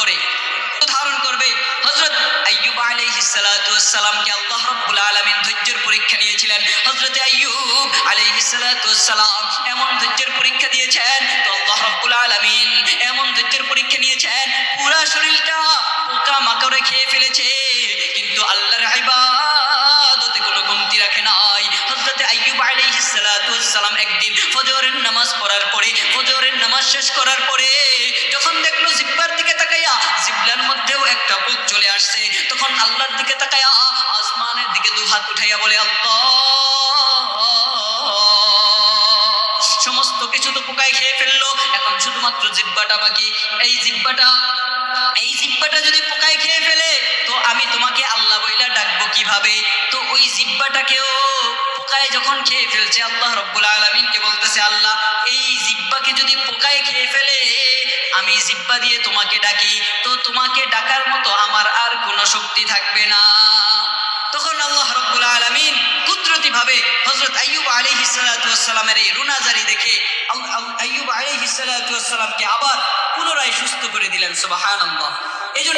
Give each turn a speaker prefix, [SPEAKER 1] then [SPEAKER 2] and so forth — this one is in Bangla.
[SPEAKER 1] করে ধারণ করবে হজরত আইয়ুব আলাইহিস সালাতু আল্লাহ রাব্বুল আলামিন ধৈর্যের পরীক্ষা নিয়েছিলেন। হজরত আইয়ুব সালাতু এমন ধৈর্যের পরীক্ষা দিয়েছেন, তো আল্লাহ রাব্বুল আলামিন এমন ধৈর্যের পরীক্ষা নিয়েছেন, পুরা শরীরটা পোকা মাকড়ে খেয়ে ফেলেছে, কিন্তু আল্লাহর ইবাদতে কোনো কমতি রাখে নাই। হযরত আইয়ুব আলাইহিস সালাতু ওয়াস একদিন ফজরের নামাজ পড়ার পরে, ফজরের নামাজ শেষ করার পরে মধ্যেও একটা পোক চলে আসছে। তখন আল্লাহর দিকে তাকাইয়া আসমানের দিকে দু হাত উঠাইয়া বলে, আল্লাহ! সমস্ত কিছু তো পোকায় খেয়ে ফেলল। এখন শুধুমাত্র জিব্বাটা বাকি। এই জিব্বাটা এই জিব্বাটা যদি পোকায় খেয়ে ফেলে, তো আমি তোমাকে আল্লাহ বইলা ডাকবো কীভাবে? তো ওই জিব্বাটাকেও পোকায় যখন খেয়ে ফেলছে, আল্লাহ রব্বুল আলমিনকে বলতেছে, আল্লাহ আমি জিব্বা দিয়ে তোমাকে ডাকি, তো তোমাকে ডাকার মতো আমার আর কোনো শক্তি থাকবে না। তখন আল্লাহ রব্বুল আলমিন কুদরতি ভাবে হজরত আইয়ুব আলী হিসালামের এই রুনাজারি দেখে আয়ুব আল- হিসালামকে আবার পুনরায় সুস্থ করে দিলেন সুবাহান এই